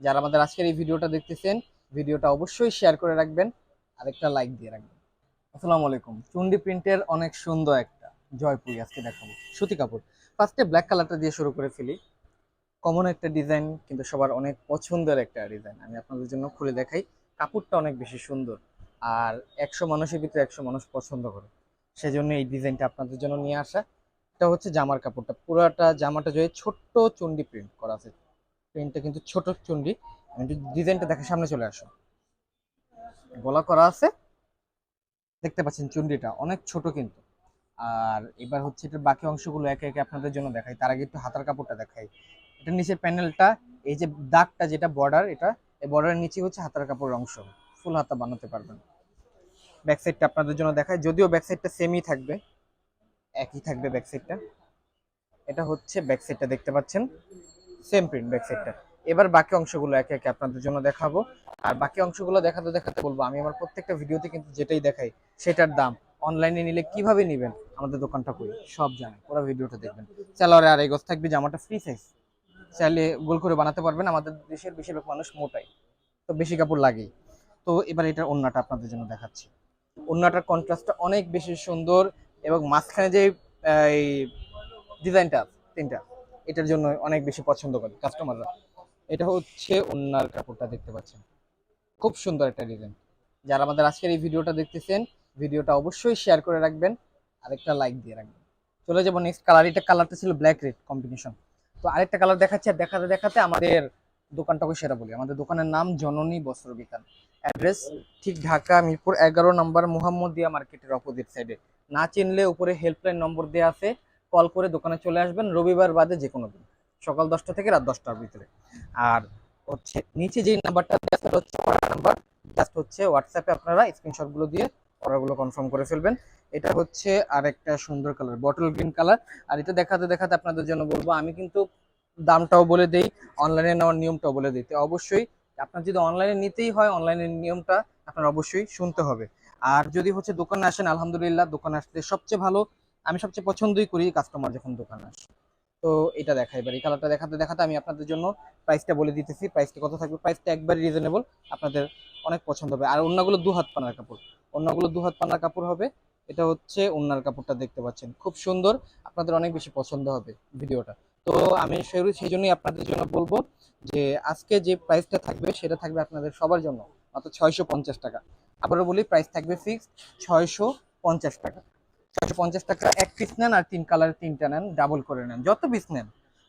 যারা আমাদের আজকের এই ভিডিওটা দেখতেছেন, ভিডিওটা অবশ্যই শেয়ার করে রাখবেন আর একটা লাইক দিয়ে রাখবেন। আসসালামু আলাইকুম। চুন্ডি প্রিন্টের অনেক সুন্দর একটা জয়পুরি আজকে দেখাবো। সুতি কাপড়। ফার্স্টে ব্ল্যাক কালারটা দিয়ে শুরু করে ফেলি। কমন একটা ডিজাইন কিন্তু সবার অনেক পছন্দের একটা ডিজাইন আমি আপনাদের জন্য খুলে দেখাই। কাপড়টা অনেক বেশি সুন্দর। আর একশো মানুষের ভিতরে একশো মানুষ পছন্দ করে। সেজন্য এই ডিজাইনটা আপনাদের জন্য নিয়ে আসা। এটা হচ্ছে জামার কাপড়টা। পুরোটা জামাটা জয়ে ছোট্ট চুন্ডি প্রিন্ট করা আছে। প্রিন্টটা কিন্তু ছোট চুন্ডি ডিজাইনটা দেখে সামনে চলে আসো। গলা করা আছে, দেখতে পাচ্ছেন চুন্ডিটা অনেক ছোট কিন্তু। আর এবার হচ্ছে এটার বাকি অংশগুলো একে একে আপনাদের জন্য দেখাই। তার আগে একটু হাতার কাপড়টা দেখাই। এটার নিচের প্যানেলটা, এই যে দাগটা যেটা বর্ডার এটা, এই বর্ডারের নিচে হচ্ছে হাতার কাপড়ের অংশ। ফুল হাতা বানাতে পারবেন। ব্যাক সাইডটা আপনাদের জন্য দেখায় যদিও ব্যাক সাইডটা সেমই থাকবে, একই থাকবে ব্যাক সাইডটা এটা হচ্ছে ব্যাক সাইডটা দেখতে পাচ্ছেন? সেম প্রিন্ট ব্যাক সাইডটা এবার বাকি অংশগুলো একে একে আপনাদের জন্য দেখাবো। আর বাকি অংশগুলো দেখাতে দেখাতে বলব, আমি আমার প্রত্যেকটা ভিডিওতে কিন্তু যেটাই দেখাই, সেটার দাম। অনলাইনে নিলে কীভাবে নেবেন? আমাদের দোকানটা করি সব জানেন, পুরো ভিডিওটা দেখবেন। স্যালোয়ারে আর এগোজ থাকবে, জামাটা ফ্রি সাইজ চাইলে গোল করে বানাতে পারবেন, আমাদের দেশের বেশিরভাগ মানুষ মোটাই। তো বেশি কাপড় লাগেই। তো এবার এটার ওন্নাটা আপনাদের জন্য দেখাচ্ছি। ওন্নাটার কন্ট্রাস্টটা অনেক বেশি সুন্দর এবং মাঝখানে যে এই ডিজাইনটা তিনটা। এটার জন্য অনেক বেশি পছন্দ করে কাস্টমাররা এটা হচ্ছে ওন্নার কাপড়টা দেখতে পাচ্ছেন। খুব সুন্দর একটা ডিজাইন যারা আমাদের আজকের এই ভিডিওটা দেখতেছেন, ভিডিওটা অবশ্যই শেয়ার করে রাখবেন আর একটা লাইক দিয়ে রাখবেন। চলে যাব নেক্সট কালার এটা কালারটা ছিল ব্ল্যাক রেড কম্বিনেশন তো আরেকটা কালার দেখাচ্ছি, আর দেখাতে দেখাতে আমাদের দোকানটাকে সেরা বলি। আমাদের দোকানের নাম জননী বস্ত্র বিতান। অ্যাড্রেস ঠিক ঢাকা মিরপুর এগারো নম্বর মোহাম্মদিয়া মার্কেটের অপোজিট সাইডে না চিনলে উপরে হেল্পলাইন নম্বর দেওয়া আছে। কল করে দোকানে চলে আসবেন রবিবার বাদে যে কোনো দিন, সকাল দশটা থেকে রাত দশটার ভিতরে। আর হচ্ছে নিচে যে নাম্বারটা ওটা হচ্ছে অর্ডার নাম্বার জাস্ট হচ্ছে হোয়াটসঅ্যাপে আপনারা স্ক্রিনশটগুলো দিয়ে অর্ডারগুলো কনফার্ম করে ফেলবেন। এটা হচ্ছে আর একটা সুন্দর কালার বটল গ্রিন কালার আর এটা দেখাতে দেখাতে আপনাদের জন্য বলব, আমি কিন্তু দামটাও বলে দেই অনলাইনে নেওয়ার নিয়মটাও বলে দিই। অবশ্যই আপনার যদি অনলাইনে নিতেই হয় অনলাইনের নিয়মটা আপনার অবশ্যই শুনতে হবে। আর যদি হচ্ছে দোকানে আসেন, আলহামদুলিল্লাহ দোকানে আসলে সবচেয়ে ভালো আমি সবচেয়ে পছন্দই করি কাস্টমার যখন দোকানে আসে। তো এটা দেখা এবার এই কালারটা দেখাতে দেখাতে আমি আপনাদের জন্য প্রাইসটা বলে দিতেছি। প্রাইসটা কত থাকবে? প্রাইসটা একবারই রিজনেবল আপনাদের অনেক পছন্দ হবে। আর অন্যগুলো দু হাত পানার কাপড়। অন্যগুলো দু হাত পানার কাপড় হবে। এটা হচ্ছে ওনার কাপড়টা দেখতে পাচ্ছেন। খুব সুন্দর, আপনাদের অনেক বেশি পছন্দ হবে ভিডিওটা। তো আমি সেই সেই জন্যই আপনাদের জন্য বলব যে আজকে যে প্রাইসটা থাকবে, সেটা থাকবে আপনাদের সবার জন্য মাত্র ছয়শো পঞ্চাশ টাকা। আবারও বলি প্রাইস থাকবে ফিক্সড ছয়শো পঞ্চাশ টাকা। পঞ্চাশ টাকা, এক পিস নেন আর তিন কালারের তিনটা নেন ডাবল করে নেন। যত পিস নেন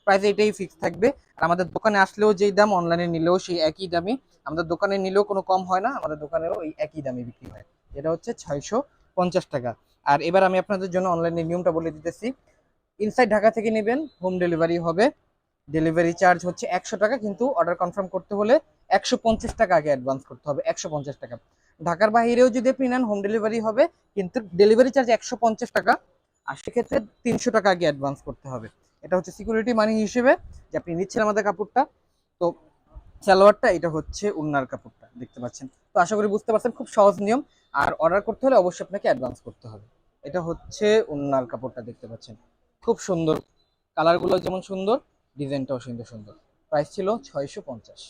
প্রাইস এটাই ফিক্স থাকবে। আর আমাদের দোকানে আসলেও যেই দাম অনলাইনে নিলেও সেই একই দামই। আমাদের দোকানে নিলেও কোনো কম হয় না, আমাদের দোকানেও ওই একই দামে বিক্রি হয়। এটা হচ্ছে ছয়শো পঞ্চাশ টাকা। আর এবার আমি আপনাদের জন্য অনলাইনে নিয়মটা বলে দিতেছি। ইনসাইড ঢাকা থেকে নেবেন হোম ডেলিভারি হবে। ডেলিভারি চার্জ হচ্ছে একশো টাকা, কিন্তু অর্ডার কনফার্ম করতে হলে একশো পঞ্চাশ টাকা আগে অ্যাডভান্স করতে হবে, একশো পঞ্চাশ টাকা। ঢাকার বাইরেও যদি আপনি নেন হোম ডেলিভারি হবে, কিন্তু ডেলিভারি চার্জ একশো পঞ্চাশ টাকা। আর সেক্ষেত্রে তিনশো টাকা আগে অ্যাডভান্স করতে হবে। এটা হচ্ছে সিকিউরিটি মানি হিসেবে যে আপনি নিচ্ছেন আমাদের কাপড়টা। তো সালোয়ারটা, এটা হচ্ছে উন্নার কাপড়টা, দেখতে পাচ্ছেন। তো আশা করি বুঝতে পারছেন, খুব সহজ নিয়ম। আর অর্ডার করতে হলে অবশ্যই আপনাকে অ্যাডভান্স করতে হবে। এটা হচ্ছে উন্নার কাপড়টা, দেখতে পাচ্ছেন। খুব সুন্দর। কালারগুলো যেমন সুন্দর, ডিজাইনটাও সুন্দর সুন্দর। প্রাইস ছিল ছয়শো পঞ্চাশ।